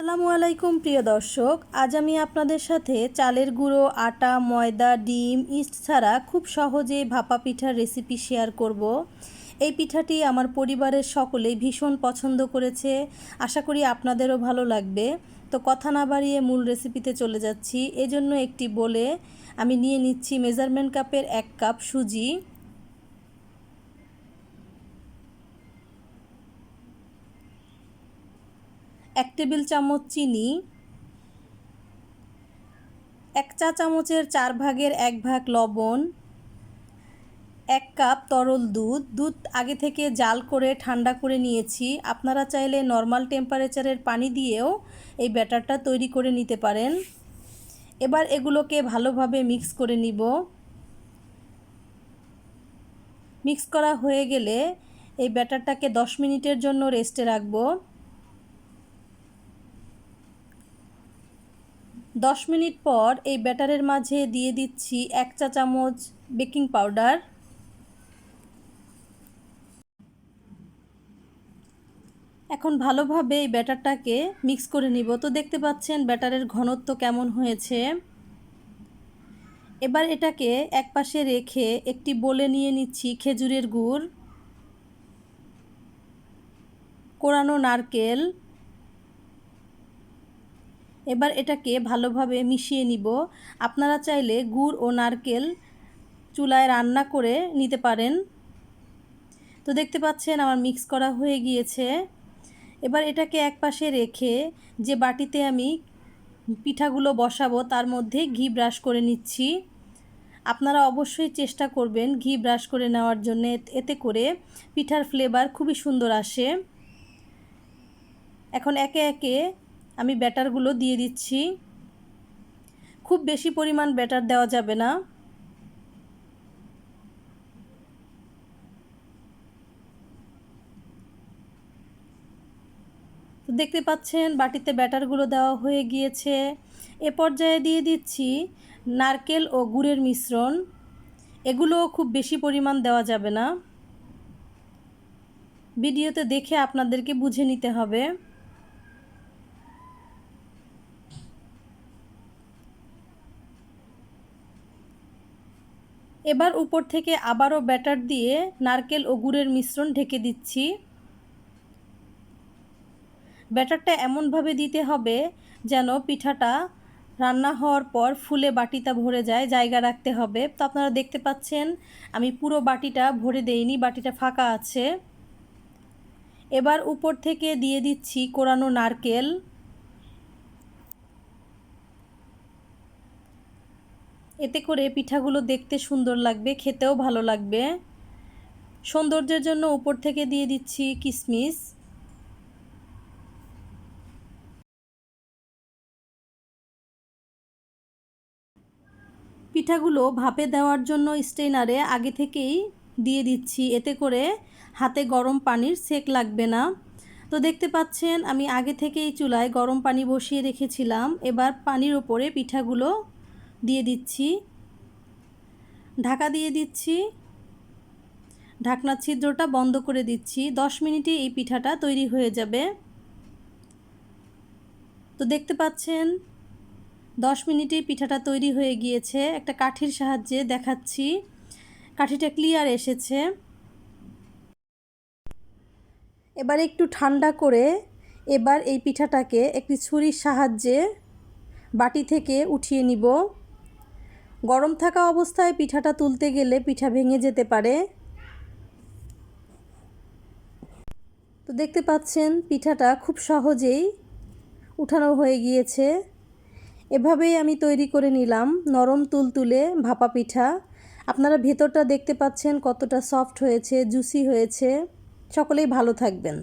আসসালামু আলাইকুম, প্রিয় দর্শক। আজ আমি আপনাদের সাথে চালের গুঁড়ো, আটা, ময়দা, ডিম, ইস্ট ছাড়া খুব সহজে ভাপা পিঠার রেসিপি শেয়ার করব। এই পিঠাটি আমার পরিবারের সকলেই ভীষণ পছন্দ করেছে। আশা করি আপনাদেরও ভালো লাগবে। তো কথা না বাড়িয়ে মূল রেসিপিতে চলে যাচ্ছি। এজন্য একটি বলে আমি নিয়ে নিচ্ছি মেজারমেন্ট কাপের এক কাপ সুজি। এক টেবিল চামচ চিনি, এক চা চামচের চার ভাগের এক ভাগ লবণ, এক কাপ তরল দুধ। দুধ আগে থেকে জাল করে, ঠান্ডা করে নিয়েছি। আপনারা চাইলে নর্মাল টেম্পারেচারের পানি দিয়েও এই ব্যাটারটা তৈরি করে নিতে পারেন। এবার এগুলোকে ভালোভাবে মিক্স করে নিব। মিক্স করা হয়ে গেলে এই ব্যাটারটাকে দশ মিনিটের জন্য রেস্টে রাখব। দশ মিনিট পর এই ব্যাটারের মাঝে দিয়ে দিচ্ছি এক চা চামচ বেকিং পাউডার। এখন ভালোভাবে এই ব্যাটারটাকে মিক্স করে নিব। তো দেখতে পাচ্ছেন ব্যাটারের ঘনত্ব কেমন হয়েছে। এবার এটাকে এক পাশে রেখে একটি বলে নিয়ে নিচ্ছি খেজুরের গুড়, কোরানো নারকেল এবার এটাকে ভালোভাবে মিশিয়ে নিব। আপনারা চাইলে গুড় ও নারকেল চুলায় রান্না করে নিতে পারেন। তো দেখতে পাচ্ছেন আমার মিক্স করা হয়ে গিয়েছে। এবার এটাকে এক পাশে রেখে যে বাটিতে আমি পিঠাগুলো বসাবো তার মধ্যে ঘি ব্রাশ করে নিচ্ছি। আপনারা অবশ্যই চেষ্টা করবেন ঘি ব্রাশ করে নেওয়ার জন্য। এতে করে পিঠার ফ্লেভার খুবই সুন্দর আসে। এখন একে একে আমি ব্যাটারগুলো দিয়ে দিচ্ছি। খুব বেশি পরিমাণ ব্যাটার দেওয়া যাবে না। তো দেখতে পাচ্ছেন, বাটিতে ব্যাটারগুলো দেওয়া হয়ে গিয়েছে। এ পর্যায়ে দিয়ে দিচ্ছি নারকেল ও গুড়ের মিশ্রণ। এগুলো খুব বেশি পরিমাণ দেওয়া যাবে না। ভিডিওতে দেখে আপনাদেরকে বুঝে নিতে হবে। এবার উপর থেকে আবারও ব্যাটার দিয়ে নারকেল ও গুড়ের মিশ্রণ ঢেকে দিচ্ছি। ব্যাটারটা এমনভাবে দিতে হবে যেন পিঠাটা রান্না হওয়ার পর ফুলে বাটিটা ভরে যায়, জায়গা রাখতে হবে। তো আপনারা দেখতে পাচ্ছেন, আমি পুরো বাটিটা ভরে দেইনি, বাটিটা ফাঁকা আছে। এবার উপর থেকে দিয়ে দিচ্ছি কোরানো নারকেল। এতে করে পিঠাগুলো দেখতে সুন্দর লাগবে, খেতেও ভালো লাগবে। সৌন্দর্যের জন্য উপর থেকে দিয়ে দিচ্ছি কিশমিশ পিঠাগুলো ভাপে দেওয়ার জন্য স্টেনারে আগে থেকেই দিয়ে দিচ্ছি, এতে করে হাতে গরম পানির সেক লাগবে না। তো দেখতে পাচ্ছেন, আমি আগে থেকেই চুলায় গরম পানি বসিয়ে রেখেছিলাম, এবার পানির ওপরে পিঠাগুলো দিয়ে দিচ্ছি। ঢাকা দিয়ে দিচ্ছি। ঢাকনা ছিদ্রটা বন্ধ করে দিচ্ছি। দশ মিনিটে এই পিঠাটা তৈরি হয়ে যাবে। তো দেখতে পাচ্ছেন, দশ মিনিটে পিঠাটা তৈরি হয়ে গিয়েছে। একটা কাঠির সাহায্যে দেখাচ্ছি। কাঠিটা ক্লিয়ার এসেছে। এবার একটু ঠান্ডা করে এবার এই পিঠাটাকে একটি ছুরির সাহায্যে বাটি থেকে উঠিয়ে নিব। গরম থাকা অবস্থায় পিঠাটা তুলতে গেলে পিঠা ভেঙে যেতে পারে। তো দেখতে পাচ্ছেন, পিঠাটা খুব সহজেই উঠানো হয়ে গিয়েছে। এভাবেই আমি তৈরি করে নিলাম নরম তুলতুলে ভাপা পিঠা। আপনারা ভেতরটা দেখতে পাচ্ছেন কতটা সফট হয়েছে, জুসি হয়েছে। সকলেই ভালো থাকবেন।